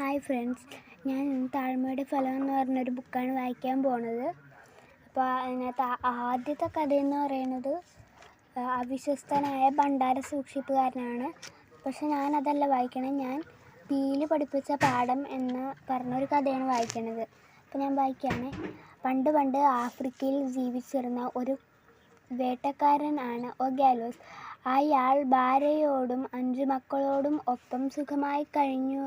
Hi friends ഞാൻ താഴ്മയുടെ ഫലം എന്ന് പറഞ്ഞൊരു ബുക്കാണ് വായിക്കാൻ പോണത്. അപ്പോൾ അതിനകത്ത് ആദ്യത്തെ കഥയെന്ന് പറയുന്നത് അവിശ്വസ്തനായ ഭണ്ഡാര സൂക്ഷിപ്പുകാരനാണ്. പക്ഷെ ഞാനതല്ല വായിക്കണേ. ഞാൻ പീലി പഠിപ്പിച്ച പാഠം എന്ന് പറഞ്ഞൊരു കഥയാണ് വായിക്കണത്. അപ്പോൾ ഞാൻ വായിക്കുകയാണ്. പണ്ട് പണ്ട് ആഫ്രിക്കയിൽ ജീവിച്ചിരുന്ന ഒരു വേട്ടക്കാരൻ വേട്ടക്കാരനാണ് ഒഗാലോസ്. അയാൾ ഭാര്യയോടും അഞ്ചു മക്കളോടും ഒപ്പം സുഖമായി കഴിഞ്ഞു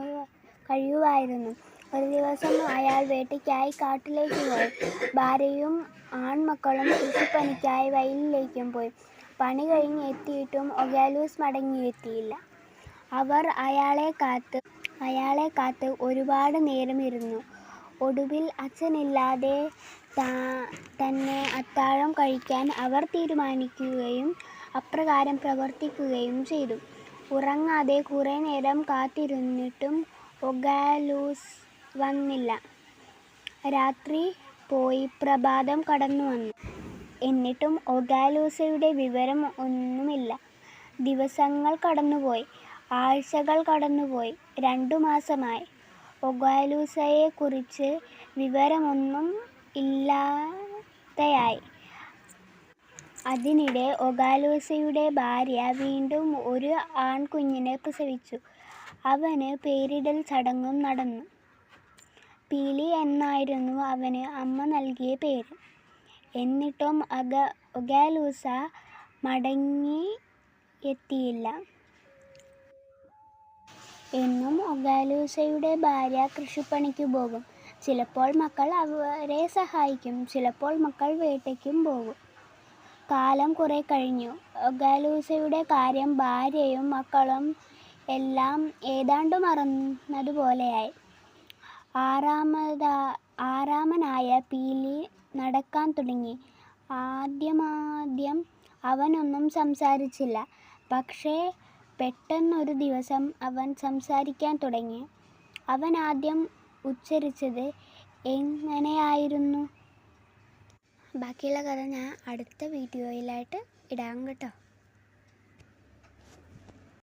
കഴിയുമായിരുന്നു. ഒരു ദിവസം അയാൾ വേട്ടയ്ക്കായി കാട്ടിലേക്ക് പോയി. ഭാര്യയും ആൺമക്കളും കൃഷിപ്പണിക്കായി വയലിലേക്കും പോയി. പണി കഴിഞ്ഞ് എത്തിയിട്ടും ഒഗാലൂസ് മടങ്ങിയെത്തിയില്ല അവർ അയാളെ കാത്ത് അയാളെ കാത്ത് ഒരുപാട് നേരം ഇരുന്നു ഒടുവിൽ അച്ഛനില്ലാതെ തന്നെ അത്താഴം കഴിക്കാൻ അവർ തീരുമാനിക്കുകയും അപ്രകാരം പ്രവർത്തിക്കുകയും ചെയ്തു. ഉറങ്ങാതെ കുറേ നേരം കാത്തിരുന്നിട്ടും ഒഗാലൂസ് വന്നില്ല. രാത്രി പോയി പ്രഭാതം കടന്നു വന്നു. എന്നിട്ടും ഒഗാലൂസയുടെ വിവരം ഒന്നുമില്ല. ദിവസങ്ങൾ കടന്നുപോയി. ആഴ്ചകൾ കടന്നുപോയി. രണ്ടു മാസമായി. ഒഗാലൂസയെക്കുറിച്ച് വിവരമൊന്നും ഇല്ലാതെയായി. അതിനിടെ ഒഗാലൂസയുടെ ഭാര്യ വീണ്ടും ഒരു ആൺകുഞ്ഞിനെ പ്രസവിച്ചു. അവന് പേരിടൽ ചടങ്ങും നടന്നു. പീലി എന്നായിരുന്നു അവന് അമ്മ നൽകിയ പേര്. എന്നിട്ടും അഗ ഒഗാലൂസ മടങ്ങി എത്തിയില്ല. എന്നും ഒഗാലൂസയുടെ ഭാര്യ കൃഷിപ്പണിക്ക് പോകും. ചിലപ്പോൾ മക്കൾ അവരെ സഹായിക്കും. ചിലപ്പോൾ മക്കൾ വേട്ടയ്ക്കും പോകും. കാലം കുറെ കഴിഞ്ഞു. ഒഗാലൂസയുടെ കാര്യം ഭാര്യയും മക്കളും എല്ലാം ഏതാണ്ട് മറന്നതുപോലെയായി. ആറാമത ആറാമനായ പീലി നടക്കാൻ തുടങ്ങി. ആദ്യമാദ്യം അവനൊന്നും സംസാരിച്ചില്ല. പക്ഷേ പെട്ടെന്നൊരു ദിവസം അവൻ സംസാരിക്കാൻ തുടങ്ങി. അവൻ ആദ്യം ഉച്ചരിച്ചത് എങ്ങനെയായിരുന്നു? ബാക്കിയുള്ള കഥ ഞാൻ അടുത്ത വീഡിയോയിലായിട്ട് ഇടാം കേട്ടോ.